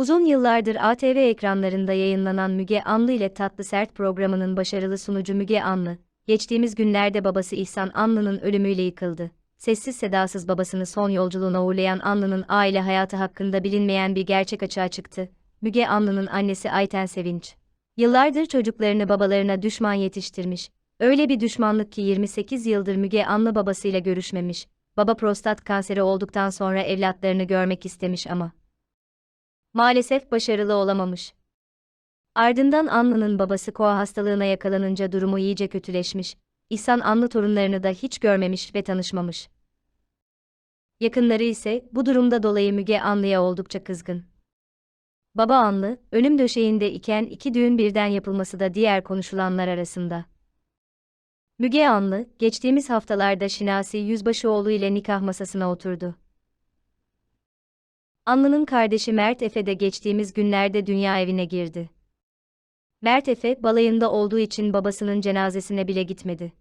Uzun yıllardır ATV ekranlarında yayınlanan Müge Anlı ile Tatlı Sert programının başarılı sunucu Müge Anlı, geçtiğimiz günlerde babası İhsan Anlı'nın ölümüyle yıkıldı. Sessiz sedasız babasını son yolculuğuna uğurlayan Anlı'nın aile hayatı hakkında bilinmeyen bir gerçek açığa çıktı. Müge Anlı'nın annesi Ayten Sevinç. Yıllardır çocuklarını babalarına düşman yetiştirmiş. Öyle bir düşmanlık ki 28 yıldır Müge Anlı babasıyla görüşmemiş. Baba prostat kanseri olduktan sonra evlatlarını görmek istemiş ama maalesef başarılı olamamış. Ardından Anlı'nın babası koa hastalığına yakalanınca durumu iyice kötüleşmiş. İhsan Anlı torunlarını da hiç görmemiş ve tanışmamış. Yakınları ise bu durumda dolayı Müge Anlı'ya oldukça kızgın. Baba Anlı, ölüm döşeğinde iken iki düğün birden yapılması da diğer konuşulanlar arasında. Müge Anlı, geçtiğimiz haftalarda Şinasi Yüzbaşıoğlu ile nikah masasına oturdu. Anlı'nın kardeşi Mert Efe de geçtiğimiz günlerde dünya evine girdi. Mert Efe, balayında olduğu için babasının cenazesine bile gitmedi.